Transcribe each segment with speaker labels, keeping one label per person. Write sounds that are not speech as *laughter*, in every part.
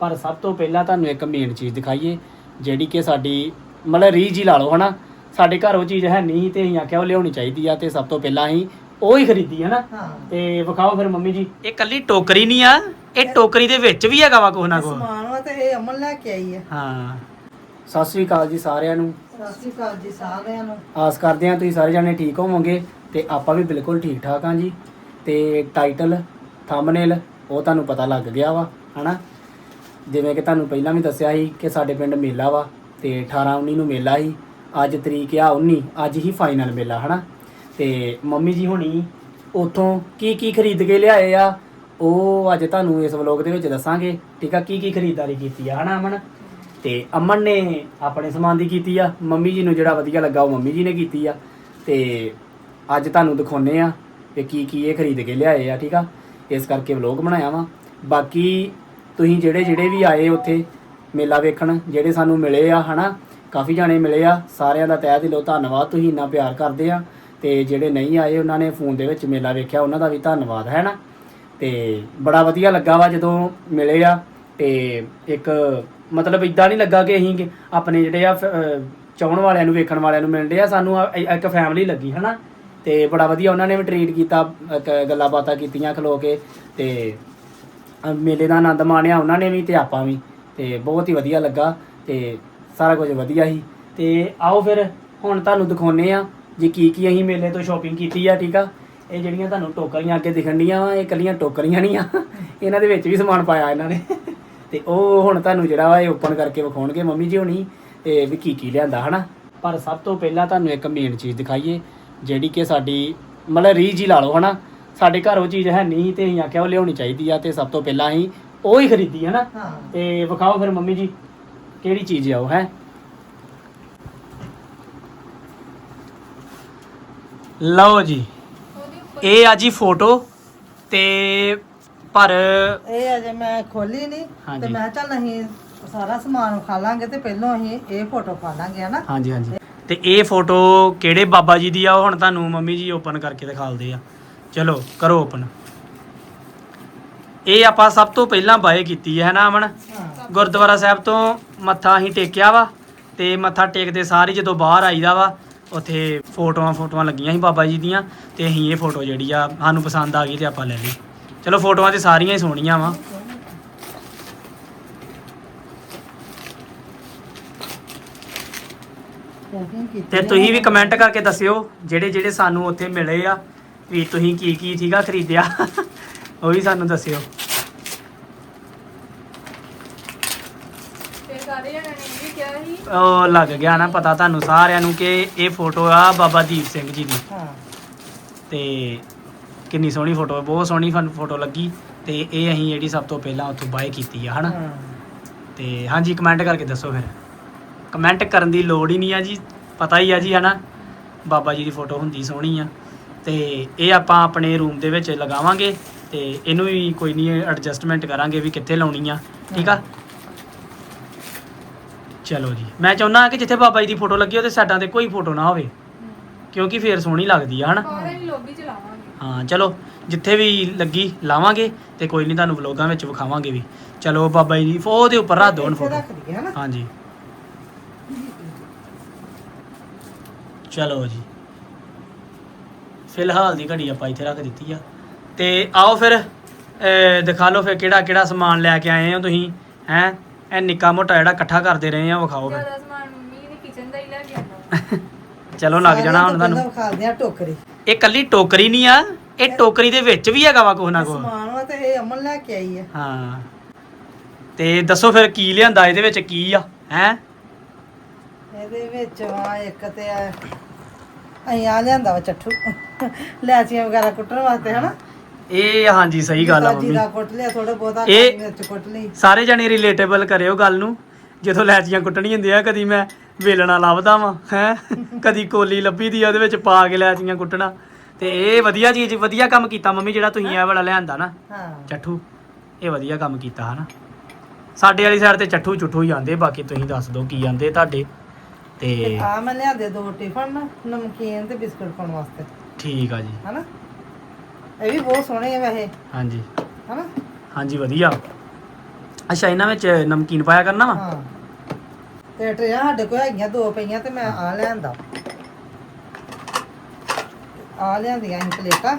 Speaker 1: ਪਰ ਸਭ ਤੋਂ ਪਹਿਲਾਂ ਤੁਹਾਨੂੰ ਇੱਕ ਮੇਨ ਚੀਜ਼ ਦਿਖਾਈਏ ਜਿਹੜੀ ਕਿ ਸਾਡੀ ਮਤਲਬ ਰੀਝ ਹੀ ਲਾ ਲਓ ਹਨਾ? ਸਾਡੇ ਘਰ ਉਹ ਚੀਜ਼ ਹੈ ਨਹੀਂ ਤੇ ਅਸੀਂ ਆਖਿਆ ਉਹ ਲਿਆਉਣੀ ਚਾਹੀਦੀ ਆ ਤੇ ਸਭ ਤੋਂ ਪਹਿਲਾਂ ਅਸੀਂ ਉਹ ਹੀ ਖਰੀਦੀ ਹੈ। ਨਾ ਤੇ ਵਿਖਾਓ ਫਿਰ ਮੰਮੀ ਜੀ। ਇਹ ਕੱਲੀ ਟੋਕਰੀ ਨਹੀਂ ਆ ਇਹ ਟੋਕਰੀ ਦੇ ਵਿੱਚ ਵੀ ਹੈਗਾ ਵਾ ਕੁਛ ਨਾ ਕੁਛ।
Speaker 2: ਸਮਾਨ ਵਾ ਤੇ ਇਹ ਅਮਨ ਲੈ ਕੇ ਆਈ ਹੈ
Speaker 1: ਹਾਂ। ਸਤਿ ਸ੍ਰੀ ਅਕਾਲ ਜੀ ਸਾਰਿਆਂ ਨੂੰ।
Speaker 2: ਸਤਿ ਸ਼੍ਰੀ ਅਕਾਲ ਜੀ ਸਾਰਿਆਂ ਨੂੰ।
Speaker 1: ਆਸ ਕਰਦੇ ਹਾਂ ਤੁਸੀਂ ਸਾਰੇ ਜਾਣੇ ਠੀਕ ਹੋਵੋਗੇ ਤੇ ਆਪਾਂ ਵੀ ਬਿਲਕੁਲ ਠੀਕ ਠਾਕ ਹਾਂ ਜੀ। ਤੇ ਟਾਈਟਲ ਥੰਬਨੇਲ ਉਹ ਤੁਹਾਨੂੰ ਪਤਾ ਲੱਗ ਗਿਆ ਵਾ ਹਨਾ? ਜਿਵੇਂ ਕਿ ਤੁਹਾਨੂੰ ਪਹਿਲਾਂ ਵੀ ਦੱਸਿਆ ਸੀ ਕਿ ਸਾਡੇ ਪਿੰਡ ਮੇਲਾ ਵਾ ਤੇ 18 19 ਨੂੰ ਮੇਲਾ ਸੀ। ਅੱਜ ਤਰੀਕ ਆ 19 ਅੱਜ ਹੀ ਫਾਈਨਲ ਮੇਲਾ, ਹਨਾ? ਤੇ ਮੰਮੀ ਜੀ ਹੁਣੀ ਉਥੋਂ ਕੀ ਕੀ ਖਰੀਦ ਕੇ ਲਿਆਏ ਆ, ਉਹ ਅੱਜ ਤੁਹਾਨੂੰ ਇਸ ਵਲੌਗ ਦੇ ਵਿੱਚ ਦੱਸਾਂਗੇ, ਠੀਕ ਆ? ਕੀ ਕੀ ਖਰੀਦਦਾਰੀ ਕੀਤੀ ਆ, ਹਨਾ ਅਮਨ? ਤੇ ਅਮਨ ਨੇ ਆਪਣੇ ਸਮਾਨ ਦੀ ਕੀਤੀ ਆ, ਮੰਮੀ ਜੀ ਨੂੰ ਜਿਹੜਾ ਵਧੀਆ ਲੱਗਾ ਉਹ ਮੰਮੀ ਜੀ ਨੇ ਕੀਤੀ ਆ। ਤੇ ਅੱਜ ਤੁਹਾਨੂੰ ਦਿਖਾਉਨੇ ਆ ਕਿ ਕੀ ਕੀ ਇਹ ਖਰੀਦ ਕੇ ਲਿਆਏ ਆ, ਠੀਕ ਆ? ਇਸ ਕਰਕੇ ਵਲੌਗ ਬਣਾਇਆ ਵਾ। ਬਾਕੀ ਤੁਸੀਂ ਜਿਹੜੇ ਜਿਹੜੇ ਵੀ ਆਏ ਉੱਥੇ ਮੇਲਾ ਵੇਖਣ, ਜਿਹੜੇ ਸਾਨੂੰ ਮਿਲੇ ਆ, ਹਨਾ? ਕਾਫੀ ਜਾਣੇ ਮਿਲੇ ਆ, ਸਾਰਿਆਂ ਦਾ ਤਹਿ ਦਿਲੋਂ ਧੰਨਵਾਦ ਤੁਸੀਂ ਇੰਨਾ ਪਿਆਰ ਕਰਦੇ ਆ। ਤੇ ਜਿਹੜੇ ਨਹੀਂ ਆਏ, ਉਹਨਾਂ ਨੇ ਫੋਨ ਦੇ ਵਿੱਚ ਮੇਲਾ ਵੇਖਿਆ, ਉਹਨਾਂ ਦਾ ਵੀ ਧੰਨਵਾਦ ਹੈ ਨਾ ਤੇ ਬੜਾ ਵਧੀਆ ਲੱਗਾ ਵਾ ਜਦੋਂ ਮਿਲੇ ਆ, ਤੇ ਇੱਕ ਮਤਲਬ ਇਦਾਂ ਨਹੀਂ ਲੱਗਾ ਕਿ ਅਸੀਂ ਆਪਣੇ ਜਿਹੜੇ ਆ ਫ- ਅਹ, ਚਾਹਣ ਵਾਲਿਆਂ ਨੂੰ, ਵੇਖਣ ਵਾਲਿਆਂ ਨੂੰ ਮਿਲਦੇ ਆ, ਸਾਨੂੰ ਇੱਕ ਫੈਮਿਲੀ ਲੱਗੀ, ਹਨਾ? ਤੇ ਬੜਾ ਵਧੀਆ ਉਹਨਾਂ ਨੇ ਵੀ ਟ੍ਰੀਟ ਕੀਤਾ ਇੱਕ ਗੱਲਾਂ ਬਾਤਾਂ ਕੀਤੀਆਂ ਖਲੋ ਕੇ, ਤੇ ਅਹ ਮੇਲੇ ਦਾ ਆਨੰਦ ਮਾਣਿਆ ਉਹਨਾਂ ਨੇ ਵੀ ਤੇ ਆਪਾਂ ਵੀ। ਤੇ ਬਹੁਤ ਹੀ ਵਧੀਆ ਲੱਗਾ ਤੇ ਸਾਰਾ ਕੁਝ ਵਧੀਆ ਸੀ ਤੇ ਆਓ ਫਿਰ, ਹੁਣ ਤੁਹਾਨੂੰ ਦਿਖਾਉਨੇ ਆ ਜੇ ਕੀ ਕੀ ਅਸੀਂ ਮੇਲੇ ਤੋਂ ਸ਼ਾਪਿੰਗ ਕੀਤੀ ਆ, ਠੀਕ ਆ? ਇਹ ਜਿਹੜੀਆਂ ਤੁਹਾਨੂੰ ਟੋਕਰੀਆਂ ਅੱਗੇ ਦਿਖਣ ਡੀਆਂ ਵਾ, ਇਹ ਕੱਲੀਆਂ ਟੋਕਰੀਆਂ ਨਹੀਂ ਆ ਇਹਨਾਂ ਦੇ ਵਿੱਚ ਵੀ ਸਮਾਨ ਪਾਇਆ ਇਹਨਾਂ ਨੇ। ਤੇ ਉਹ ਹੁਣ ਤੁਹਾਨੂੰ ਜਿਹੜਾ ਵਾ ਇਹ ਓਪਨ ਕਰਕੇ ਵਿਖਾਉਣਗੇ ਮੰਮੀ ਜੀ ਹੋਣੀ, ਤੇ ਵੀ ਕੀ ਕੀ ਲਿਆਂਦਾ, ਹਨਾ? ਪਰ ਸਭ ਤੋਂ ਪਹਿਲਾਂ ਤੁਹਾਨੂੰ ਇੱਕ ਮੇਨ ਚੀਜ਼ ਦਿਖਾਈਏ, ਜਿਹੜੀ ਕਿ ਸਾਡੀ ਮਤਲਬ ਰੀਝ ਹੀ ਲਾ ਲਓ, ਹਨਾ? ਸਾਡੇ ਘਰ ਉਹ ਚੀਜ਼ ਹੈ ਨਹੀਂ ਤੇ ਅਸੀਂ ਆਖਿਆ ਉਹ ਲਿਆਉਣੀ ਚਾਹੀਦੀ ਆ ਤੇ ਸਭ ਤੋਂ ਪਹਿਲਾਂ ਅਸੀਂ ਉਹ ਹੀ ਖਰੀਦੀ
Speaker 2: ਹਾਂ।
Speaker 1: ਤੇ ਵਿਖਾਓ ਫਿਰ ਮੰਮੀ ਜੀ ਕਿਹੜੀ ਚੀਜ਼ ਆ ਉਹ ਹੈ? ਲਓ ਜੀ ਇਹ ਆ ਜੀ ਫੋਟੋ ਤੇ ਪਰ
Speaker 2: ਇਹ ਅਜੇ ਮੈਂ ਖੋਲੀ ਨਹੀਂ
Speaker 1: ਹਾਂਜੀ।
Speaker 2: ਤੇ ਮੈਂ ਚੱਲ ਅਸੀਂ ਸਾਰਾ ਸਮਾਨ ਖਾ ਲਾਂਗੇ ਤੇ ਪਹਿਲਾਂ ਅਸੀਂ ਇਹ ਫੋਟੋ ਖਾ ਲਾਂਗੇ ਹਨਾ
Speaker 1: ਹਾਂਜੀ ਹਾਂਜੀ। ਤੇ ਇਹ ਫੋਟੋ ਕਿਹੜੇ ਬਾਬਾ ਜੀ ਦੀ ਆ ਉਹ ਹੁਣ ਤੁਹਾਨੂੰ ਮੰਮੀ ਜੀ ਓਪਨ ਕਰਕੇ ਦਿਖਾਲਦੇ ਆ। ਚਲੋ ਕਰੋ ਓਪਨ ਇਹ ਆਪਾਂ ਸਭ ਤੋਂ ਪਹਿਲਾਂ ਬਾਏ ਕੀਤੀ ਹੈ ਨਾ ਅਮਨ? ਗੁਰਦੁਆਰਾ ਸਾਹਿਬ ਤੋਂ ਮੱਥਾ ਅਸੀਂ ਟੇਕਿਆ ਵਾ ਤੇ ਮੱਥਾ ਟੇਕਦੇ ਸਾਰੀ ਜਦੋਂ ਬਾਹਰ ਆਈਦਾ ਵਾ ਉੱਥੇ ਫੋਟੋਆਂ ਫੋਟੋਆਂ ਲੱਗੀਆਂ ਸੀ ਬਾਬਾ ਜੀ ਦੀਆਂ ਤੇ ਅਸੀਂ ਇਹ ਫੋਟੋ ਜਿਹੜੀ ਆ ਸਾਨੂੰ ਪਸੰਦ ਆ ਗਈ ਤੇ ਆਪਾਂ ਲੈ ਲਈ। ਚਲੋ ਫੋਟੋਆਂ ਤੇ ਸਾਰੀਆਂ ਹੀ ਸੋਹਣੀਆਂ ਵਾ। ਤੇ ਤੁਸੀਂ ਵੀ ਕਮੈਂਟ ਕਰਕੇ ਦੱਸਿਓ ਜਿਹੜੇ ਜਿਹੜੇ ਸਾਨੂੰ ਉੱਥੇ ਮਿਲੇ ਆ। ਵੀ ਤੁਸੀਂ ਕੀ ਕੀ ਠੀਕਾ ਖਰੀਦਿਆ? ਉਹ ਵੀ ਸਾਨੂੰ ਦੱਸਿਓ।
Speaker 3: ਤੇ ਸਾਰੇ ਜਣਿਆਂ ਨੇ ਇਹ ਵੀ ਕਿਹਾ ਸੀ।
Speaker 1: ਉਹ ਲੱਗ ਗਿਆ ਨਾ ਪਤਾ ਤੁਹਾਨੂੰ ਸਾਰਿਆਂ ਨੂੰ ਕਿ ਇਹ ਫੋਟੋ ਆ ਬਾਬਾ ਦੀਪ ਸਿੰਘ ਜੀ ਦੀ।
Speaker 2: ਹਾਂ।
Speaker 1: ਤੇ ਕਿੰਨੀ ਸੋਹਣੀ ਫੋਟੋ ਬਹੁਤ ਸੋਹਣੀ ਫਨ ਫੋਟੋ ਲੱਗੀ ਤੇ ਇਹ ਅਸੀਂ ਜਿਹੜੀ ਸਭ ਤੋਂ ਪਹਿਲਾਂ ਉੱਥੋਂ ਬਾਏ ਕੀਤੀ ਆ ਹਨਾ? ਤੇ ਹਾਂਜੀ ਕਮੈਂਟ ਕਰਕੇ ਦੱਸੋ ਫਿਰ। ਕਮੈਂਟ ਕਰਨ ਦੀ ਲੋੜ ਹੀ ਨਹੀਂ ਆ ਜੀ ਪਤਾ ਹੀ ਆ ਜੀ ਹਨਾ? ਬਾਬਾ ਜੀ ਦੀ ਫੋਟੋ ਹੁੰਦੀ ਸੋਹਣੀ ਆ। ਤੇ ਇਹ ਆਪਾਂ ਆਪਣੇ ਰੂਮ ਦੇ ਵਿੱਚ ਲਗਾਵਾਂਗੇ ਤੇ ਇਹਨੂੰ ਵੀ ਕੋਈ ਨਹੀਂ ਐਡਜਸਟਮੈਂਟ ਕਰਾਂਗੇ ਵੀ ਕਿੱਥੇ ਲਾਉਣੀ ਆ ਠੀਕ ਆ? ਚਲੋ ਜੀ ਮੈਂ ਚਾਹੁੰਦਾ ਕਿ ਜਿੱਥੇ ਬਾਬਾ ਜੀ ਦੀ ਫੋਟੋ ਲੱਗੀ ਉਹਦੇ ਸਾਈਡਾਂ ਤੇ ਕੋਈ ਫੋਟੋ ਨਾ ਹੋਵੇ ਕਿਉਂਕਿ ਫੇਰ ਸੋਹਣੀ ਲੱਗਦੀ ਆ ਹਨਾ?
Speaker 3: ਸਾਰੇ ਹੀ ਲੋਬੀ ਚ ਲਾਵਾਂਗੇ।
Speaker 1: ਹਾਂ ਚਲੋ ਜਿੱਥੇ ਵੀ ਲੱਗੀ ਲਾਵਾਂਗੇ ਤੇ ਕੋਈ ਨਹੀਂ ਤੁਹਾਨੂੰ ਵਲੋਗਾਂ ਵਿੱਚ ਵਿਖਾਵਾਂਗੇ ਵੀ। ਚਲੋ ਬਾਬਾ ਜੀ ਦੀ ਫੋ- ਉਹਦੇ ਉੱਪਰ ਰੱਖ ਦਿਓ ਹੁਣ ਫੋਟੋ
Speaker 2: ਰੱਖ ਦਈਏ ਹਨਾ?
Speaker 1: ਹਾਂਜੀ। ਚਲੋ ਜੀ। ਫਿਲਹਾਲ ਦੀ ਘੜੀ ਆਪਾਂ ਇੱਥੇ ਰੱਖ ਦਿੱਤੀ ਆ। ਤੇ ਆਓ ਫਿਰ ਦਿਖਾ ਲਓ ਫਿਰ ਕਿਹੜਾ ਕਿਹੜਾ ਸਮਾਨ ਲੈ ਕੇ ਆਏ ਹੋ ਤੁਸੀਂ ਹੈ? ਇਹ ਨਿੱਕਾ ਮੋਟਾ ਜਿਹੜਾ ਇਕੱਠਾ ਕਰਦੇ ਰਹੇ ਆ ਵਿਖਾਓ ਫਿਰ।
Speaker 3: ਜ਼ਿਆਦਾ ਸਮਾਨ ਮੰਮੀ ਨੇ ਕਿਚਨ ਦਾ ਹੀ ਲੈ ਕੇ ਆਉਂਦਾ *laughs*
Speaker 1: ਚਲੋ ਲੱਗ ਜਾਣਾ ਹੁਣ ਤੁਹਾਨੂੰ।
Speaker 2: ਵਿਖਾਲਦੇ ਆ ਟੋਕਰੀ।
Speaker 1: ਇਹ ਕੱਲੀ ਟੋਕਰੀ ਨਹੀਂ ਆ ਇਹ ਟੋਕਰੀ ਦੇ ਵਿੱਚ ਵੀ ਹੈਗਾ ਵਾ ਕੁਛ ਨਾ ਕੁਛ।
Speaker 2: ਸਮਾਨ ਵਾ ਤੇ ਇਹ ਅਮਨ ਲੈ ਕੇ ਆਈ ਹੈ
Speaker 1: ਹਾਂ। ਤੇ ਦੱਸੋ ਫਿਰ ਕੀ ਲਿਆਂਦਾ ਇਹਦੇ ਵਿੱਚ ਕੀ ਆ ਹੈ?
Speaker 2: ਇਹਦੇ ਵਿੱਚ ਵਾ ਇੱਕ ਤੇ ਆ ਅਸੀਂ ਆ ਲਿਆਂਦਾ ਵਾ ਚੱਠੂ। ਲੈਚੀਆਂ ਵਗੈਰਾ ਕੁੱਟਣ ਵਾਸਤੇ ਹਨਾ?
Speaker 1: ਇਹ ਹਾਂਜੀ ਸਹੀ ਗੱਲ ਆ ਮੰਮੀ।
Speaker 2: ਜੀਰਾ ਕੁੱਟ ਲਿਆ ਥੋੜਾ ਬਹੁਤਾ
Speaker 1: ਇਹ-
Speaker 2: ਮਿਰਚ ਕੁੱਟ ਲਈ।
Speaker 1: ਸਾਰੇ ਜਣੇ ਰਿਲੇਟੇਬਲ ਕਰਿਓ ਗੱਲ ਨੂੰ। ਜਦੋਂ ਲੈਚੀਆਂ ਕੁੱਟਣੀ ਹੁੰਦੀਆਂ ਕਦੀ ਮੈਂ ਵੇਲਣਾ ਲੱਭਦਾ ਵਾਂ ਹੈ? ਕਦੀ ਕੋਲੀ ਲੱਭੀ ਦੀ ਆ ਉਹਦੇ ਵਿੱਚ ਪਾ ਕੇ ਲੈਚੀਆਂ ਕੁੱਟਣਾ। ਤੇ ਇਹ ਵਧੀਆ ਚੀਜ਼ ਵਧੀਆ ਕੰਮ ਕੀਤਾ ਮੰਮੀ ਜਿਹੜਾ ਤੁਸੀਂ ਇਹ ਵਾਲਾ ਲਿਆਂਦਾ ਨਾ
Speaker 2: ਹਾਂ।
Speaker 1: ਚੱਠੂ। ਇਹ ਵਧੀਆ ਕੰਮ ਕੀਤਾ ਹਨਾ? ਸਾਡੇ ਵਾਲੀ ਸਾਈਡ ਤੇ ਚੱਠੂ ਚੁੱਠੂ ਹੀ ਆਂਦੇ ਬਾਕੀ ਤੁਸੀਂ ਦੱਸ ਦਿਓ ਕੀ ਆਂਦੇ ਤੁਹਾਡੇ। ਤੇ
Speaker 2: ਆ ਮੈਂ ਲਿਆਂਦੇ ਦੋ ਟਿਫਨ ਨਾ, ਨਮਕੀਨ ਤੇ ਬਿਸਕੁਟ ਪਾਉਣ ਵਾਸਤੇ।
Speaker 1: ਠੀਕ ਆ ਜੀ।
Speaker 2: ਹਨਾ? ਇਹ ਵੀ ਬਹੁਤ ਸੋਹਣੇ ਆ ਵੈਸੇ।
Speaker 1: ਹਾਂਜੀ।
Speaker 2: ਹਨਾ?
Speaker 1: ਹਾਂਜੀ ਵਧੀਆ। ਅੱਛਾ ਇਹਨਾਂ ਵਿੱਚ ਨਮਕੀਨ ਪਾਇਆ ਕਰਨਾ ਵਾ?
Speaker 2: ਹਾਂ। ਤੇ ਟਰੇਆਂ ਸਾਡੇ ਕੋਲ ਹੈਗੀਆਂ ਦੋ ਪਈਆਂ ਤੇ ਮੈਂ ਆ ਲਿਆਂਦਾ। ਆ ਲਿਆਂਦੀਆਂ ਅਸੀਂ ਪਲੇਟਾਂ।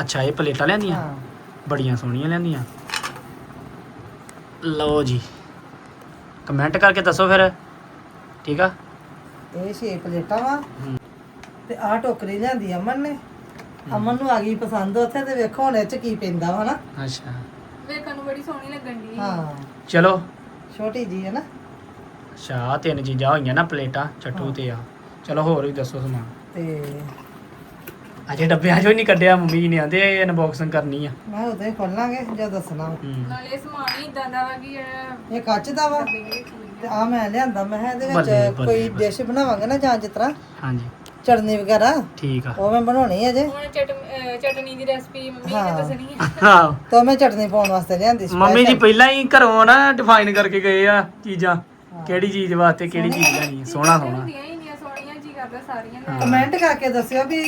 Speaker 1: ਅੱਛਾ ਇਹ ਪਲੇਟਾਂ ਲਿਆਂਦੀਆਂ?
Speaker 2: ਹਾਂ।
Speaker 1: ਬੜੀਆਂ ਸੋਹਣੀਆਂ ਲਿਆਂਦੀਆਂ। ਲਓ ਜੀ। ਕਮੈਂਟ ਕਰਕੇ ਦੱਸੋ ਫਿਰ। ਠੀਕ ਆ?
Speaker 2: ਇਹ ਛੇ ਪਲੇਟਾਂ ਵਾ। ਤੇ ਆਹ ਟੋਕਰੀ ਲਿਆਂਦੀ ਅਮਨ ਨੇ। ਅਮਨ ਨੂੰ ਆ ਗਈ ਪਸੰਦ ਉੱਥੇ ਤੇ ਵੇਖੋ ਹੁਣ ਇਹ ਚ ਕੀ ਪੈਂਦਾ ਵਾ ਨਾ।
Speaker 1: ਅੱਛਾ।
Speaker 3: ਵੇਖਣ ਨੂੰ ਬੜੀ ਸੋਹਣੀ ਲੱਗਣ ਦੀ
Speaker 2: ਹਾਂ।
Speaker 1: ਚਲੋ।
Speaker 2: ਛੋਟੀ ਜੀ ਹੈ ਨਾ।
Speaker 1: ਅੱਛਾ ਆਹ ਤਿੰਨ ਚੀਜ਼ਾਂ ਹੋਈਆਂ ਨਾ ਪਲੇਟਾਂ ਚੱਟੂ ਤੇ ਆ। ਚਲੋ ਹੋਰ ਵੀ ਦੱਸੋ ਸਮਾਨ।
Speaker 2: ਤੇ
Speaker 1: ਅਜੇ ਡੱਬਿਆਂ ਚੋਂ ਹੀ ਨਹੀਂ ਕੱਢਿਆ ਮੰਮੀ ਜੀ ਨੇ ਆਂਦੇ ਅਨਬਾਕਸਿੰਗ ਕਰਨੀ ਆ।
Speaker 2: ਮੈਂ ਹੀ ਖੋਲਾਂਗੇ ਜੋ ਦੱਸਣਾ। ਵਾ।
Speaker 1: ਹੂੰ।
Speaker 3: ਨਾਲੇ ਸਮਾਨ ਹੀ ਇਦਾਂ ਦਾ ਵਾ ਕਿ ਜਿਹੜਾ
Speaker 2: ਇਹ ਕੱਚ ਦਾ ਵਾ।
Speaker 3: ਡੱਬੇ ਦੇ ਵਿੱਚ। ਹੀ
Speaker 2: ਤੇ ਆ ਮੈਂ ਲਿਆਂਦਾ ਮੈਂ ਕਿਹਾ ਇਹਦੇ
Speaker 1: ਬੱਲੇ,
Speaker 2: ਵਿੱਚ
Speaker 1: ਬੱਲੇ,
Speaker 2: ਕੋਈ। ਡਿਸ਼ ਬਣਾਵਾਂਗੇ ਨਾ ਜਾਂ ਜਿਸ ਤਰ੍ਹਾਂ
Speaker 1: ਹਾਂਜੀ।
Speaker 2: ਚਟਨੀ ਵਗੈਰਾ?
Speaker 1: ਠੀਕ ਆ।
Speaker 2: ਉਹ ਮੈਂ ਬਣਾਉਣੀ ਹੈ ਜੇ।
Speaker 3: ਹੁਣ ਚਟਨੀ ਦੀ ਰੈਸਪੀ ਮੰਮੀ। ਨੇ ਦੱਸਣੀ ਹੈ
Speaker 1: ਹਾਂ।
Speaker 2: ਤਾਂ ਮੈਂ ਚਟਨੀ ਪਾਉਣ ਵਾਸਤੇ ਲਿਆਂਦੀ ਸੀ
Speaker 1: ਮੰਮੀ ਜੀ। ਪਹਿਲਾਂ ਹੀ ਘਰੋਂ ਨਾ ਡਿਫਾਈਨ ਕਰਕੇ ਗਏ ਆ ਚੀਜ਼ਾਂ। ਕਿਹੜੀ ਚੀਜ਼ ਵਾਸਤੇ ਕਿਹੜੀ ਚੀਜ਼ ਲੈਣੀ ਹੈ। ਸੋਹਣਾ ਸੋਹਣਾ।
Speaker 3: ਹੁੰਦੀਆਂ ਹੀ ਇੰਨੀਆਂ ਸੋਹਣੀਆਂ ਜੀ ਕਰਦਾ ਸਾਰੀਆਂ ਲੈ।
Speaker 2: ਕਮੈਂਟ ਕਰਕੇ ਦੱਸਿਓ ਵੀ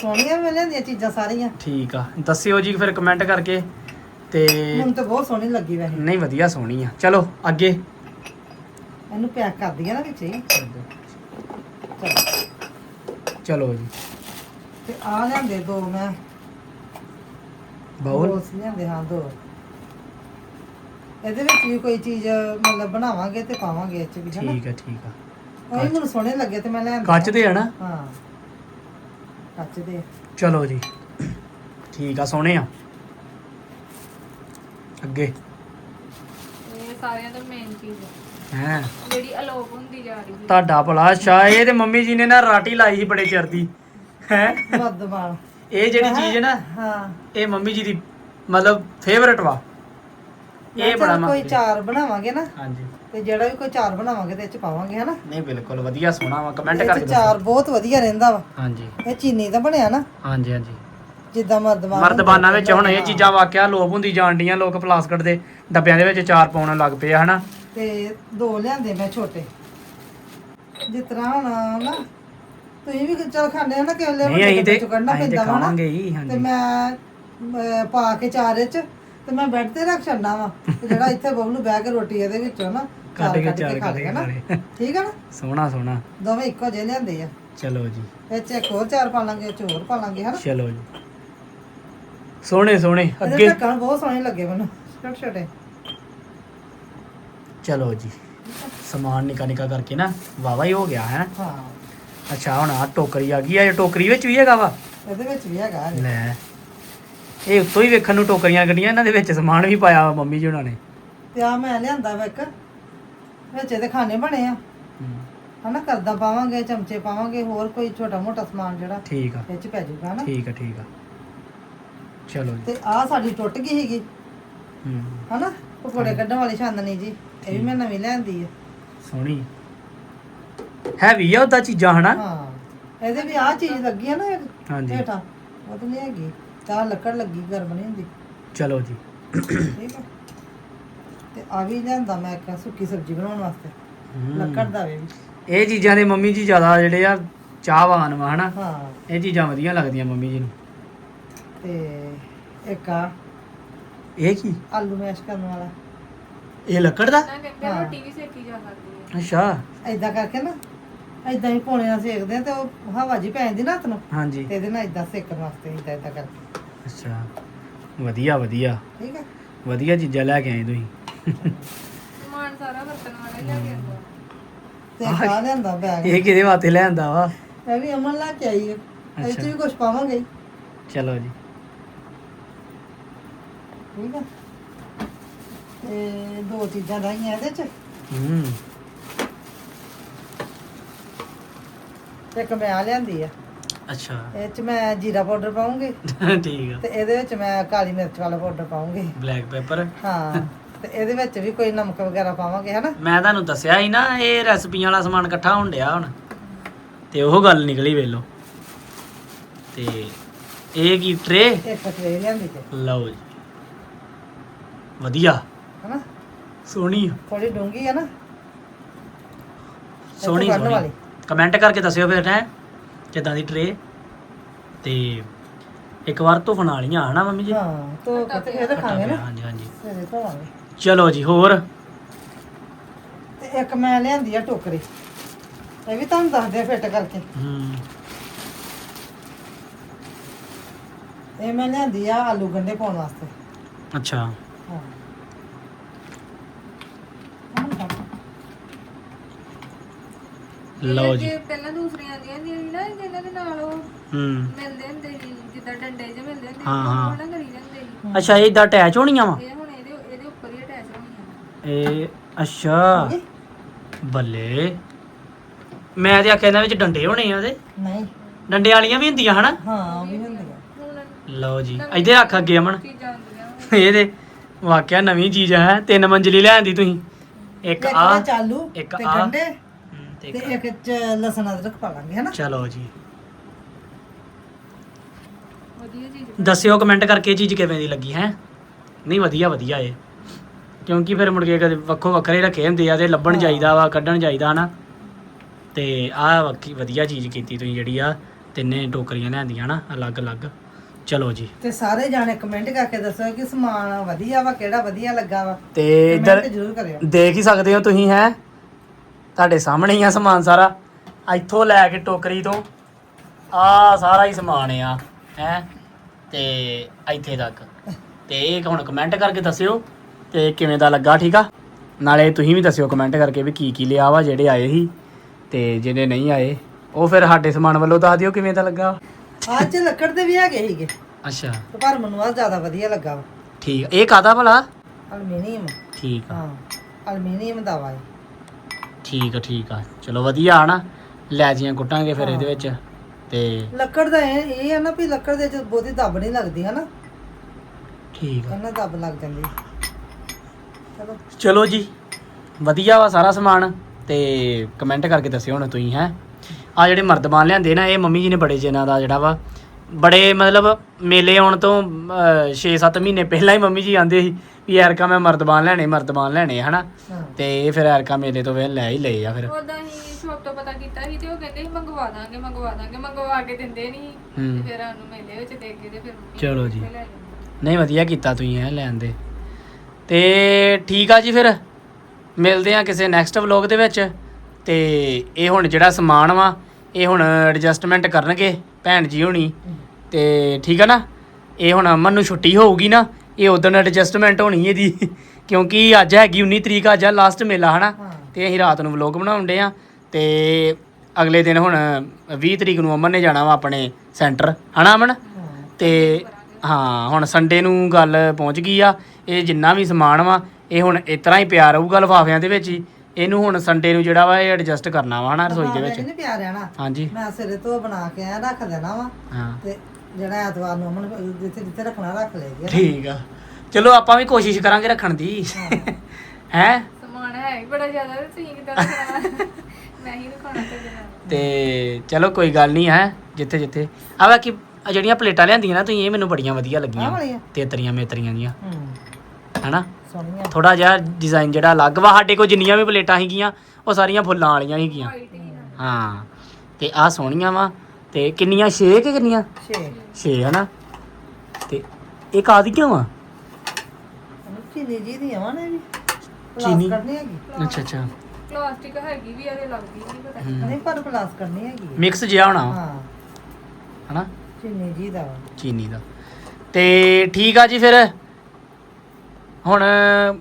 Speaker 2: ਸੋਹਣੀਆਂ ਵੀ ਲਿਆਂਦੀਆਂ ਚੀਜ਼ਾਂ ਸਾਰੀਆਂ।
Speaker 1: ਠੀਕ ਆ। ਦੱਸਿਓ ਜੀ ਫਿਰ ਕਮੈਂਟ ਕਰਕੇ ਤੇ
Speaker 2: ਮੈਨੂੰ ਤਾਂ ਬਹੁਤ ਸੋਹਣੀ ਲੱਗੀ ਵੈਸੇ।
Speaker 1: ਨਹੀਂ ਵਧੀਆ ਸੋਹਣੀ ਆ। ਚਲੋ ਅੱਗੇ।
Speaker 2: ਇਹਨੂੰ ਪੈਕ ਕਰ ਦਈਏ ਨਾ ਵਿੱਚ ਹੀ। ਚਲੋ।
Speaker 1: ਚਲੋ ਜੀ।
Speaker 2: ਤੇ ਆ ਲਿਆਂਦੇ ਦੋ ਮੈਂ।
Speaker 1: ਬਾਉਲ
Speaker 2: ਬੋਲਸ ਲਿਆਂਦੇ ਹਾਂ ਦੋ। ਇਹਦੇ ਵਿੱਚ ਵੀ ਕੋਈ ਚੀਜ਼ ਮਤਲਬ ਬਣਾਵਾਂਗੇ ਤੇ ਪਾਵਾਂਗੇ ਇਹ ਚ ਵੀ ਹਨਾ?
Speaker 1: ਠੀਕ ਆ ਠੀਕ ਆ।
Speaker 2: ਉਹ ਮੈਨੂੰ ਸੋਹਣੇ ਲੱਗੇ ਤੇ ਮੈਂ ਲਿਆਂਦੇ
Speaker 1: ਕੱਚ ਦੇ ਆ ਨਾ?
Speaker 2: ਹਾਂ। ਕੱਚ ਦੇ।
Speaker 1: ਚਲੋ ਜੀ। ਠੀਕ ਆ ਸੋਹਣੇ ਆ। ਅੱਗੇ।
Speaker 3: ਸਾਰਿਆਂ ਦਾ ਮੇਨ ਚੀਜ਼ ਹੈ
Speaker 1: ਹੈ?
Speaker 3: ਜਿਹੜੀ ਅਲੋਪ ਹੁੰਦੀ ਜਾ ਰਹੀ ਹੈ
Speaker 1: ਤੁਹਾਡਾ ਭਲਾ ਅੱਛਾ ਇਹ ਤੇ ਮੰਮੀ ਜੀ ਨੇ ਨਾ ਰਾਟੀ ਲਾਈ ਸੀ ਬੜੇ ਚਿਰ ਦੀ। ਹੈ? ਇਹ ਜਿਹੜੀ ਚੀਜ਼ ਹੈ ਨਾ
Speaker 2: ਹਾਂ।
Speaker 1: ਇਹ ਮੰਮੀ ਜੀ ਦੀ ਮਤਲਬ ਫੇਵਰਟ ਵਾ। ਇਹ ਬੜਾ
Speaker 2: ਕੋਈ ਚਾਰ ਬਣਾਵਾਂਗੇ ਨਾ।
Speaker 1: ਹਾਂਜੀ।
Speaker 2: ਤੇ ਜਿਹੜਾ ਵੀ ਕੋਈ ਚਾਰ ਬਣਾਵਾਂਗੇ ਤੇ ਇਹ ਚ ਪਾਵਾਂਗੇ ਹਨਾ?
Speaker 1: ਨਹੀਂ ਬਿਲਕੁਲ ਵਧੀਆ ਸੋਹਣਾ ਵਾ ਕਮੈਂਟ
Speaker 2: ਇਹ
Speaker 1: ਕਰਕੇ
Speaker 2: ਚ ਚਾਰ ਬਹੁਤ ਵਧੀਆ ਰਹਿੰਦਾ ਵਾ।
Speaker 1: ਹਾਂਜੀ।
Speaker 2: ਇਹ ਚੀਨੀ ਦਾ ਬਣਿਆ ਨਾ।
Speaker 1: ਹਾਂਜੀ ਹਾਂਜੀ।
Speaker 2: ਜਿੱਦਾਂ ਮਰਦਮਾਨ
Speaker 1: ਮਰਦਬਾਨਾਂ ਵਿੱਚ ਹੁਣ ਇਹ। ਚੀਜ਼ਾਂ ਵਾਕਿਆ ਲੋਪ ਹੁੰਦੀ ਜਾਣ ਡੀਆਂ ਲੋਕ ਪਲਾਸਕਟ ਦੇ ਡੱਬਿਆਂ ਦੇ ਵਿੱਚ ਚਾਰ ਪਾਉਣ ਲੱਗ ਪਏ ਆ ਹਨਾ?
Speaker 2: ਤੇ ਦੋ ਲਿਆਂਦੇ ਮੈਂ ਛੋਟੇ। ਜਿਸ ਤਰ੍ਹਾਂ ਹੁਣ ਨਾ ਤੁਸੀਂ ਵੀ ਚਲ ਖਾਣੇ ਨਾ ਕੇਲੇ
Speaker 1: ਨਹੀਂ ਅਸੀਂ ਤੇ
Speaker 2: ਕੱਢਣਾ
Speaker 1: ਅਸੀਂ ਤੇ
Speaker 2: ਪੈਂਦਾ ਵਾ ਨਾ।
Speaker 1: ਖਾਵਾਂਗੇ ਹੀ
Speaker 2: ਤੇ
Speaker 1: ਹਾਂਜੀ।
Speaker 2: ਮੈਂ ਪਾ ਕੇ ਚਾਰੇ ਚ ਤੇ ਮੈਂ ਬੈੱਡ ਤੇ ਰੱਖ ਛੱਡਣਾ ਵਾ। ਤੇ ਜਿਹੜਾ ਇੱਥੇ ਬਬਲੂ ਬਹਿ ਕੇ ਰੋਟੀ ਇਹਦੇ ਵਿੱਚੋਂ ਨਾ
Speaker 1: ਕੱਢ ਕੇ ਚਾਰ
Speaker 2: ਖਾ
Speaker 1: ਕੇ
Speaker 2: ਨਾ।
Speaker 1: ਲਏ।
Speaker 2: ਠੀਕ ਆ ਨਾ?
Speaker 1: ਸੋਹਣਾ ਸੋਹਣਾ।
Speaker 2: ਦੋਵੇਂ ਇੱਕੋ ਜਿਹੇ ਲਿਆਂਦੇ ਆ।
Speaker 1: ਚਲੋ ਜੀ।
Speaker 2: ਇਹ ਚ ਇੱਕ ਹੋਰ ਚਾਰ ਪਾ ਲਾਂਗੇ ਹੋਰ ਪਾ ਲਾਂਗੇ ਹਨਾ?
Speaker 1: ਚਲੋ ਜੀ। ਸੋਹਣੇ ਸੋਹਣੇ। ਅੱਗੇ
Speaker 2: ਢੱਕਣ ਬਹੁਤ ਸੋਹਣੇ ਲੱਗੇ ਮੈਨੂੰ ਛੋਟੇ ਛੋਟੇ।
Speaker 1: ਚਲੋ ਜੀ ਸਮਾਨ ਨਿਕਾ ਨਿਕਾ ਕਰਕੇ ਨਾ ਵਾਵਾ ਹੀ ਹੋ ਗਿਆ ਹੈ।
Speaker 2: ਹਾਂ।
Speaker 1: ਅੱਛਾ ਹੁਣ ਆ ਟੋਕਰੀ ਆ ਗਈ ਆ ਇਹ ਟੋਕਰੀ ਵਿੱਚ ਵੀ ਹੈਗਾ ਵਾ?
Speaker 2: ਇਹਦੇ ਵਿੱਚ ਵੀ ਹੈਗਾ।
Speaker 1: ਲੈ ਇਹ ਉੱਤੋਂ ਹੀ ਵੇਖਣ ਨੂੰ ਟੋਕਰੀਆਂ ਕੱਢੀਆਂ ਇਹਨਾਂ ਦੇ ਵਿੱਚ ਸਮਾਨ ਵੀ ਪਾਇਆ ਵਾ ਮੰਮੀ ਜੀ ਉਹਨਾਂ ਨੇ।
Speaker 2: ਤੇ ਆ ਮੈਂ ਲਿਆਂਦਾ ਵਾ ਇੱਕ ਵਿੱਚ ਇਹਦੇ ਖਾਣੇ ਬਣੇ ਆ।
Speaker 1: ਹਮ,
Speaker 2: ਹਨਾ ਕਰਦਾ ਪਾਵਾਂਗੇ ਚਮਚੇ ਪਾਵਾਂਗੇ ਹੋਰ ਕੋਈ ਛੋਟਾ ਮੋਟਾ ਸਮਾਨ ਜਿਹੜਾ
Speaker 1: ਠੀਕ ਆ।
Speaker 2: ਇਹ ਚ ਪੈ ਜਾਊਗਾ ਹਨਾ।
Speaker 1: ਠੀਕ ਆ ਠੀਕ ਆ। ਚਲੋ ਜੀ।
Speaker 2: ਤੇ ਆ ਸਾਡੀ ਟੁੱਟ ਗਈ ਸੀਗੀ।
Speaker 1: ਹਮ,
Speaker 2: ਹਨਾ? ਪਕੌੜੇ ਕੱਢਣ ਵਾਲੀ ਛਾਨਣੀ ਜੀ। ਇਹ ਵੀ ਮੈਂ ਨਵੀਂ ਲਿਆਂਦੀ ਆ।
Speaker 1: ਸੋਹਣੀ। ਹੈਵੀ ਆ ਉਹਦਾ ਚੀਜ਼ਾਂ ਹਨਾ?
Speaker 2: ਹਾਂ। ਇਹਦੇ ਵੀ ਆ ਚੀਜ਼ ਲੱਗੀ ਆ ਨਾ ਇਹ
Speaker 1: ਹਾਂਜੀ।
Speaker 2: ਹੇਠਾਂ। ਉਹ ਤਾਂ ਨਹੀਂ ਹੈਗੀ ਤਾਂ ਲੱਕੜ ਲੱਗੀ ਗਰਮ ਨਹੀਂ ਹੁੰਦੀ।
Speaker 1: ਚਲੋ ਜੀ।
Speaker 2: ਠੀਕ ਹੈ ਤੇ ਆ ਵੀ ਲਿਆਂਦਾ ਮੈਂ ਇੱਕ ਸੁੱਕੀ ਸਬਜ਼ੀ ਬਣਾਉਣ ਵਾਸਤੇ। ਲੱਕੜ ਦਾ ਵੀ।
Speaker 1: ਇਹ ਚੀਜ਼ਾਂ ਦੇ ਮੰਮੀ ਜੀ ਜ਼ਿਆਦਾ ਜਿਹੜੇ ਆ ਚਾਹਵਾਨ ਵਾ ਹਨਾ?
Speaker 2: ਹਾਂ।
Speaker 1: ਇਹ ਚੀਜ਼ਾਂ ਵਧੀਆ ਲੱਗਦੀਆਂ ਮੰਮੀ ਜੀ ਨੂੰ।
Speaker 2: ਤੇ ਇੱਕ ਆ
Speaker 1: ਇਹ ਕੀ?
Speaker 2: ਆਲੂ ਮੈਸ਼ ਕਰਨ ਵਾਲਾ।
Speaker 1: ਇਹ ਲੱਕੜ ਦਾ?
Speaker 3: ਨਾ ਕਹਿੰਦੇ
Speaker 2: ਹਾਂ।
Speaker 3: ਰੋਟੀ ਵੀ ਸੇਕੀ ਜਾ ਸਕਦੀ ਹੈ।
Speaker 1: ਅੱਛਾ।
Speaker 2: ਐਦਾਂ ਕਰਕੇ ਨਾ ਐਦਾਂ ਹੀ ਪੌਣੇ ਨਾਲ ਸੇਕਦੇ ਆ ਤੇ ਉਹ ਹਵਾ ਜੀ ਪੈ ਜਾਂਦੀ ਨਾ ਹੱਥ ਨੂੰ
Speaker 1: ਹਾਂਜੀ।
Speaker 2: ਤੇ ਇਹਦੇ ਨਾਲ ਐਦਾਂ ਸੇਕਣ ਵਾਸਤੇ ਐਦਾਂ ਐਦਾਂ ਕਰਕੇ।
Speaker 1: ਅੱਛਾ। ਵਧੀਆ ਵਧੀਆ।
Speaker 2: ਠੀਕ ਹੈ
Speaker 1: ਵਧੀਆ ਚੀਜ਼ਾਂ ਲੈ ਕੇ ਆਏ ਤੁਸੀਂ।
Speaker 3: ਸਮਾਨ ਸਾਰਾ ਵਰਤਣ ਵਾਲਾ ਹੀ ਲੈ ਕੇ ਆਉਂਦਾ।
Speaker 2: ਤੇ ਇੱਕ ਆ ਲਿਆਂਦਾ ਬੈਗ
Speaker 1: ਇਹ ਕਿਹਦੇ ਵਾਸਤੇ ਲਿਆਂਦਾ ਵਾ?
Speaker 2: ਇਹ ਵੀ ਅਮਨ ਲਾ ਕੇ ਆਈ ਹੈ। ਇਹ 'ਚ
Speaker 1: ਅੱਛਾ।
Speaker 2: ਵੀ ਕੁਝ ਪਾਵਾਂਗੇ। ਹੀ,
Speaker 1: ਚਲੋ ਜੀ।
Speaker 2: ਠੀਕ ਹੈ ਤੇ ਦੋ ਚੀਜ਼ਾਂ ਰਹੀਆਂ ਇਹਦੇ ਚ।
Speaker 1: ਹੂੰ।
Speaker 2: ਇੱਕ ਮੈਂ ਆ ਲਿਆਂਦੀ ਆ।
Speaker 1: ਅੱਛਾ।
Speaker 2: ਇਹ ਚ ਮੈਂ ਜੀਰਾ ਪਾਊਡਰ ਪਾਉਂਗੀ *laughs*
Speaker 1: ਠੀਕ ਆ।
Speaker 2: ਤੇ ਇਹਦੇ ਵਿੱਚ ਮੈਂ ਕਾਲੀ ਮਿਰਚ ਵਾਲਾ ਪਾਊਡਰ ਪਾਉਂਗੀ
Speaker 1: ਬਲੈਕ ਪੇਪਰ।
Speaker 2: ਹਾਂ ਤੇ ਇਹਦੇ ਵਿੱਚ ਵੀ ਕੋਈ ਨਮਕ ਵਗੈਰਾ ਪਾਵਾਂਗੇ ਹਨਾ?
Speaker 1: ਮੈਂ ਤੁਹਾਨੂੰ ਦੱਸਿਆ ਸੀ ਨਾ ਇਹ ਰੈਸਪੀਆਂ ਵਾਲਾ ਸਮਾਨ ਇਕੱਠਾ ਹੋਣ ਡਿਆ ਹੁਣ। ਤੇ ਉਹ ਗੱਲ ਨਿਕਲੀ ਵੇਲੋ। ਤੇ ਇਹ ਕੀ ਟਰੇ
Speaker 2: ਇੱਕ ਟਰੇ ਲਿਆਂਦੀ ਤੇ।
Speaker 1: ਲਓ ਜੀ। ਵਧੀਆ।
Speaker 2: ਹਨਾ?
Speaker 1: ਸੋਹਣੀ
Speaker 2: ਥੋੜੀ ਡੂੰਗੀ ਆ ਨਾ।
Speaker 1: ਸੋਹਣੀ
Speaker 2: ਕੱਢਣ
Speaker 1: ਸੋਹਣੀ।
Speaker 2: ਵਾਲੀ।
Speaker 1: ਕਮੈਂਟ ਕਰਕੇ ਦੱਸਿਓ ਫਿਰ ਹੈ ਕਿਦਾਂ ਦੀ ਟਰੇ ਤੇ ਇੱਕ ਵਾਰ ਧੁਫਣ ਵਾਲੀਆਂ ਹਨਾ ਮੰਮੀ ਜੀ?
Speaker 2: ਹਾਂ ਤੋ ਕੱਟ ਕੇ ਰੱਖਾਂਗੇ ਨਾ।
Speaker 1: ਹਾਂਜੀ ਹਾਂਜੀ।
Speaker 2: ਸਵੇਰੇ ਧੋਵਾਂਗੇ।
Speaker 1: ਚਲੋ ਜੀ ਹੋਰ?
Speaker 2: ਤੇ ਇੱਕ ਮੈਂ ਲਿਆਂਦੀ ਆ ਟੋਕਰੀ। ਇਹ ਵੀ ਤੁਹਾਨੂੰ ਦੱਸਦੇ ਆ ਫਿੱਟ ਕਰਕੇ।
Speaker 1: ਹੂੰ।
Speaker 2: ਇਹ ਮੈਂ ਲਿਆਂਦੀ ਆ ਆਲੂ ਗੰਡੇ ਪਾਉਣ ਵਾਸਤੇ।
Speaker 1: ਅੱਛਾ।
Speaker 2: ਹਾਂ।
Speaker 1: ਲਓ ਜੀ।
Speaker 3: ਜੇ ਪਹਿਲਾਂ ਦੂਸਰੀਆਂ ਆਉਂਦੀਆਂ ਹੁੰਦੀਆਂ ਸੀ ਨਾ ਜਿਹਨਾਂ ਦੇ ਨਾਲ ਉਹ
Speaker 1: ਹੂੰ।
Speaker 3: ਮਿਲਦੇ ਹੁੰਦੇ ਸੀ ਜਿੱਦਾਂ ਡੰਡੇ ਜਿਹੇ ਮਿਲਦੇ ਹੁੰਦੇ ਸੀ
Speaker 1: ਹਾਂ, ਹਾਂ।
Speaker 3: ਉਹ ਨਾ ਕਰੀ ਜਾਂਦੇ ਸੀ।
Speaker 1: ਅੱਛਾ ਇਹ ਇਦਾਂ ਅਟੈਚ ਹੋਣੀਆਂ ਵਾ?
Speaker 3: ਇਹ ਹੁਣ ਇਹਦੇ ਇਹਦੇ ਉੱਪਰ ਹੀ ਅਟੈਚ ਹੋਣੀਆਂ।
Speaker 1: ਇਹ ਅੱਛਾ। ਬੱਲੇ। ਮੈਂ ਤੇ ਆਖਿਆ ਇਹਨਾਂ ਵਿੱਚ ਡੰਡੇ ਹੋਣੇ ਆ ਉਹਦੇ।
Speaker 2: ਨਹੀਂ।
Speaker 1: ਡੰਡੇ ਵਾਲੀਆਂ ਵੀ ਹੁੰਦੀਆਂ ਹਨਾ?
Speaker 2: ਹਾਂ ਉਹ ਵੀ ਹੁੰਦੀ ਆ
Speaker 3: ਹੁਣ
Speaker 1: ਲਓ ਜੀ। ਇੱਥੇ ਰੱਖ ਅੱਗੇ ਅਮਨ।
Speaker 3: ਚੀਜ਼ਾਂ ਆਉਂਦੀਆਂ।
Speaker 1: ਇਹ ਤੇ ਵਾਕਿਆ ਨਵੀਂ ਚੀਜ਼ ਹੈ? ਤਿੰਨ ਮੰਜ਼ਲੀ ਲਿਆਂਦੀ ਤੁਸੀਂ। ਇੱਕ
Speaker 2: ਇੱਕ
Speaker 1: ਆ
Speaker 2: ਵਿੱਚ ਆਲੂ
Speaker 1: ਇੱਕ ਆ।
Speaker 2: ਗੰਡੇ
Speaker 1: ਹਮ, ਤੇ
Speaker 2: ਤੇ
Speaker 1: ਇੱਕ
Speaker 2: ਇੱਕ ਚ ਲਸਣ ਅਦਰਕ ਪਾ ਲਾਂਗੇ ਹਨਾ?
Speaker 1: ਚਲੋ ਜੀ।
Speaker 3: ਵਧੀਆ ਚੀਜ਼
Speaker 1: ਦੱਸਿਓ ਕਮੈਂਟ ਕਰਕੇ ਇਹ ਚੀਜ਼ ਕਿਵੇਂ ਦੀ ਲੱਗੀ ਹੈ? ਨਹੀਂ ਵਧੀਆ ਵਧੀਆ ਏ। ਕਿਉਂਕਿ ਫਿਰ ਮੁੜ ਕੇ ਕਦੇ ਵੱਖੋ ਵੱਖਰੇ ਰੱਖੇ ਹੁੰਦੇ ਆ ਤੇ ਲੱਭਣ
Speaker 2: ਹਾਂ।
Speaker 1: ਚਾਹੀਦਾ ਵਾ ਕੱਢਣ ਚਾਹੀਦਾ ਹਨਾ? ਤੇ ਆਹ ਵੱਖੀ ਵਧੀਆ ਚੀਜ਼ ਕੀਤੀ ਤੁਸੀਂ ਜਿਹੜੀ ਆ ਤਿੰਨੇ ਟੋਕਰੀਆਂ ਲਿਆਂਦੀਆਂ ਨਾ ਅਲੱਗ-ਅਲੱਗ। ਚਲੋ ਜੀ।
Speaker 2: ਤੇ ਸਾਰੇ ਜਾਣੇ ਕਮੈਂਟ ਕਰਕੇ ਦੱਸੋ ਕਿ ਸਮਾਨ ਵਧੀਆ ਵਾ ਕਿਹੜਾ ਵਧੀਆ ਲੱਗਾ ਵਾ।
Speaker 1: ਤੇ
Speaker 2: ਕਮੈਂਟ
Speaker 1: ਇੱਧਰ
Speaker 2: ਜ਼ਰੂਰ ਕਰਿਓ।
Speaker 1: ਦੇਖ ਹੀ ਸਕਦੇ ਹੋ ਤੁਸੀਂ ਹੈ? ਤੁਹਾਡੇ ਸਾਹਮਣੇ ਹੀ ਆ ਸਮਾਨ ਸਾਰਾ। ਇੱਥੋਂ ਲੈ ਕੇ ਟੋਕਰੀ ਤੋਂ ਆ ਸਾਰਾ ਹੀ ਸਮਾਨ ਆ ਹੈ? ਤੇ ਇੱਥੇ ਤੱਕ। ਤੇ ਇਹ ਹੁਣ ਕਮੈਂਟ ਕਰਕੇ ਦੱਸਿਓ ਤੇ ਕਿਵੇਂ ਦਾ ਲੱਗਾ ਠੀਕ ਆ? ਨਾਲੇ ਤੁਸੀਂ ਵੀ ਦੱਸਿਓ ਕਮੈਂਟ ਕਰਕੇ ਵੀ ਕੀ ਕੀ ਲਿਆ ਵਾ ਜਿਹੜੇ ਆਏ ਸੀ ਤੇ ਜਿਹੜੇ ਨਹੀਂ ਆਏ ਉਹ ਫਿਰ ਸਾਡੇ ਸਮਾਨ ਵੱਲੋਂ ਦੱਸ ਦਿਓ ਕਿਵੇਂ ਦਾ ਲੱਗਾ।
Speaker 2: ਅੱਜ ਲੱਕੜ ਦੇ ਵੀ ਹੈਗੇ ਸੀਗੇ।
Speaker 1: ਅੱਛਾ।
Speaker 2: ਤੇ ਪਰ ਮੈਨੂੰ ਆ ਜ਼ਿਆਦਾ ਵਧੀਆ ਲੱਗਾ ਵਾ।
Speaker 1: ਠੀਕ ਇਹ ਕਾਦਾ ਭਲਾ?
Speaker 2: ਅਲਮੀਨੀਅਮ।
Speaker 1: ਠੀਕ ਆ।
Speaker 2: ਹਾਂ ਅਲਮੀਨੀਅਮ ਦਾ ਵਾ ਇਹ।
Speaker 1: ਠੀਕ ਆ ਠੀਕ ਆ। ਚਲੋ ਵਧੀਆ ਆ ਨਾ। ਲੈ ਜੀਆਂ ਕੁੱਟਾਂਗੇ ਫਿਰ ਇਹਦੇ ਵਿੱਚ ਤੇ
Speaker 2: ਲੱਕੜ ਦਾ ਇਹ ਇਹ ਆ ਨਾ ਵੀ ਲੱਕੜ ਦੇ ਚ ਬਹੁਤੀ ਦੱਬ ਨਹੀਂ ਲੱਗਦੀ ਹਨਾ?
Speaker 1: ਠੀਕ ਆ।
Speaker 2: ਇਹਨਾਂ ਦੱਬ ਲੱਗ ਜਾਂਦੀ। ਚਲੋ।
Speaker 1: ਚਲੋ ਜੀ ਵਧੀਆ ਵਾ ਸਾਰਾ ਸਮਾਨ। ਤੇ ਕਮੈਂਟ ਕਰਕੇ ਦੱਸਿਓ ਹੁਣ ਤੁਸੀਂ ਹੈ? ਆ ਜਿਹੜੇ ਮਰਦਬਾਨ ਲਿਆਂਦੇ ਨਾ ਇਹ ਮੰਮੀ ਜੀ ਨੇ ਬੜੇ ਜਿਨਾਂ ਦਾ ਜਿਹੜਾ ਵਾ ਬੜੇ ਮਤਲਬ ਮੇਲੇ ਆਉਣ ਤੋਂ 6-7 ਮਹੀਨੇ ਪਹਿਲਾਂ ਹੀ ਮੰਮੀ ਜੀ ਆਂਦੇ ਸੀ ਵੀ ਐਰਕਾ ਮੈਂ ਮਰਦਬਾਨ ਲੈਣੇ ਮਰਦਬਾਨ ਲੈਣੇ ਹਨਾ? ਤੇ ਇਹ ਫਿਰ ਐਰਕਾ ਮੇਲੇ ਤੋਂ ਵੇ ਲੈ ਹੀ ਲਏ ਆ ਫਿਰ।
Speaker 3: ਉਦਾਂ ਹੀ ਸ਼ੌਪ ਤੋਂ ਪਤਾ ਕੀਤਾ ਸੀ ਤੇ ਉਹ ਕਹਿੰਦੇ ਸੀ ਮੰਗਵਾ ਦਾਂਗੇ ਮੰਗਵਾ ਦਾਂਗੇ ਮੰਗਵਾ ਕੇ ਦਿੰਦੇ ਨਹੀਂ
Speaker 1: ਹੂੰ।
Speaker 3: ਤੇ ਫਿਰ ਸਾਨੂੰ ਮੇਲੇ ਵਿੱਚ ਦੇ ਕੇ ਤੇ ਫਿਰ ਮੰਮੀ
Speaker 1: ਚਲੋ ਜੀ। ਨਹੀਂ ਵਧੀਆ ਕੀਤਾ ਤੁਸੀਂ ਇਹ ਲੈਣ ਦੇ। ਤੇ ਠੀਕ ਆ ਜੀ ਫਿਰ। ਮਿਲਦੇ ਆ ਕਿਸੇ ਨੈਕਸਟ ਵਲੌਗ ਦੇ ਵਿੱਚ। ਤੇ ਇਹ ਹੁਣ ਜਿਹੜਾ ਸਮਾਨ ਵਾ, ਇਹ ਹੁਣ ਐਡਜਸਟਮੈਂਟ ਕਰਨਗੇ ਭੈਣ ਜੀ ਹੋਣੀ। ਤੇ ਠੀਕ ਆ ਨਾ? ਇਹ ਹੁਣ ਅਮਨ ਨੂੰ ਛੁੱਟੀ ਹੋਊਗੀ ਨਾ, ਇਹ ਉਦੋਂ ਐਡਜਸਟਮੈਂਟ ਹੋਣੀ ਇਹਦੀ। ਕਿਉਂਕਿ ਅੱਜ ਹੈਗੀ 19 ਤਰੀਕ, ਅੱਜ ਆ ਲਾਸਟ ਮੇਲਾ, ਹਨਾ?
Speaker 2: ਹਾਂ
Speaker 1: ਤੇ ਅਸੀਂ ਰਾਤ ਨੂੰ ਵਲੌਗ ਬਣਾਉਂਦੇ ਆ। ਤੇ ਅਗਲੇ ਦਿਨ ਹੁਣ 20 ਤਰੀਕ ਨੂੰ ਅਮਨ ਨੇ ਜਾਣਾ ਵਾ ਆਪਣੇ ਸੈਂਟਰ ਹਨਾ ਅਮਨ?
Speaker 2: ਹਾਂ
Speaker 1: ਤੇ ਹਾਂ, ਹੁਣ ਸੰਡੇ ਨੂੰ ਗੱਲ ਪਹੁੰਚ ਗਈ ਆ। ਇਹ ਜਿੰਨਾ ਵੀ ਸਮਾਨ ਵਾ, ਇਹ ਹੁਣ ਇਸ ਤਰ੍ਹਾਂ ਹੀ ਪਿਆ ਰਹੂਗਾ ਲਿਫਾਫਿਆਂ ਦੇ ਵਿੱਚ ਹੀ। ਇਹਨੂੰ ਹੁਣ ਸੰਡੇ ਨੂੰ ਜਿਹੜਾ ਵਾ ਇਹ ਐਡਜਸਟ ਕਰਨਾ ਵਾ ਹਨਾ ਰਸੋਈ ਦੇ ਵਿੱਚ।
Speaker 2: ਨਹੀਂ ਪਿਆ ਰਹਿਣਾ।
Speaker 1: ਹਾਂਜੀ।
Speaker 2: ਮੈਂ ਸਿਰੇ ਤੋਂ ਬਣਾ ਕੇ ਆ ਰੱਖ ਦੇਣਾ ਵਾ।
Speaker 1: ਹਾਂ।
Speaker 2: ਤੇ ਜਿਹੜਾ ਐਤਵਾਰ ਨੂੰ ਅਮਨ ਜਿੱਥੇ ਜਿੱਥੇ ਰੱਖਣਾ ਰੱਖ ਲਏਗੀ
Speaker 1: ਠੀਕ ਆ। ਚਲੋ ਆਪਾਂ ਵੀ ਕੋਸ਼ਿਸ਼ ਕਰਾਂਗੇ ਰੱਖਣ ਦੀ। ਹੈ।
Speaker 3: ਸਮਾਨ ਹੈ ਹੀ ਬੜਾ ਜ਼ਿਆਦਾ ਤੇ ਤੁਸੀਂ ਕਿਦਾਂ ਰੱਖਣਾ ਮੈਂ ਹੀ ਰਖਾਉਣਾ ਤੇ ਜਨਾ
Speaker 1: ਤੇ ਚਲੋ ਕੋਈ ਗੱਲ ਨਹੀਂ ਹੈ ਜਿੱਥੇ ਜਿੱਥੇ। ਆ ਵਾ ਕਿ ਆਹ ਜਿਹੜੀਆਂ ਪਲੇਟਾਂ ਲਿਆਂਦੀਆਂ ਨਾ ਤੁਸੀਂ ਇਹ ਮੈਨੂੰ ਬੜੀਆਂ ਵਧੀਆ
Speaker 2: ਆਹ
Speaker 1: ਲੱਗੀਆਂ
Speaker 2: ਵਾਲੀਆਂ?
Speaker 1: ਤੇਤਰੀਆਂ ਮੇਤਰੀਆਂ ਦੀਆਂ।
Speaker 2: ਹੂੰ।
Speaker 1: ਹਨਾ?
Speaker 2: ਸੋਹਣੀਆਂ।
Speaker 1: ਥੋੜਾ ਜਿਹਾ ਡਿਜ਼ਾਈਨ ਜਿਹੜਾ ਅਲੱਗ ਵਾ ਸਾਡੇ ਕੋਲ ਜਿੰਨੀਆਂ ਵੀ ਪਲੇਟਾਂ ਸੀਗੀਆਂ ਉਹ ਸਾਰੀਆਂ ਫੁੱਲਾਂ ਵਾਲੀਆਂ ਸੀਗੀਆਂ।
Speaker 3: ਹੀ
Speaker 1: ਤੇ ਆਹ ਸੋਹਣੀਆਂ ਵਾ ਤੇ ਕਿੰਨੀਆਂ? 6 ਕਿ ਕਿੰਨੀਆਂ?
Speaker 2: ਛੇ।
Speaker 1: 6 ਹਨਾ? ਤੇ ਇਹ ਕਾਦੀਆਂ ਵਾ?
Speaker 2: ਚੀਨੀ ਜੀ ਦੀ ਆਵਾਂ ਨੇ ਵੀ।
Speaker 1: ਚੀਨੀ?
Speaker 2: ਪਲਾਸ ਕਰਨੀ ਹੈਗੀ।
Speaker 1: ਅੱਛਾ ਅੱਛਾ।
Speaker 3: ਪਲਾਸਟਿਕ ਹੈਗੀ ਵੀ ਇਹਦੇ ਲੱਗਦੀ ਨਹੀਂ ਪਤਾ।
Speaker 1: ਹੂੰ।
Speaker 2: ਨਹੀਂ ਪਰ ਪਲਾਸ ਕਰਨੀ ਹੈਗੀ।
Speaker 1: ਮਿਕਸ ਜਿਹਾ ਹੋਣਾ
Speaker 2: ਹਾਂ।
Speaker 1: ਹਨਾ?
Speaker 2: ਚੀਨੀ ਜੀ ਦਾ
Speaker 1: ਚੀਨੀ ਦਾ। ਤੇ ਠੀਕ ਆ ਜੀ ਫਿਰ। ਹੁਣ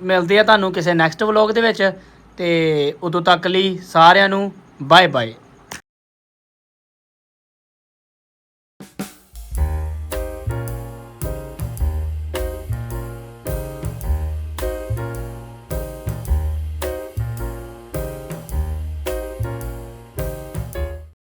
Speaker 1: ਮਿਲਦੇ ਆ ਤੁਹਾਨੂੰ ਕਿਸੇ ਨੈਕਸਟ ਵਲੌਗ ਦੇ ਵਿੱਚ, ਤੇ ਉਦੋਂ ਤੱਕ ਲਈ ਸਾਰਿਆਂ ਨੂੰ ਬਾਏ ਬਾਏ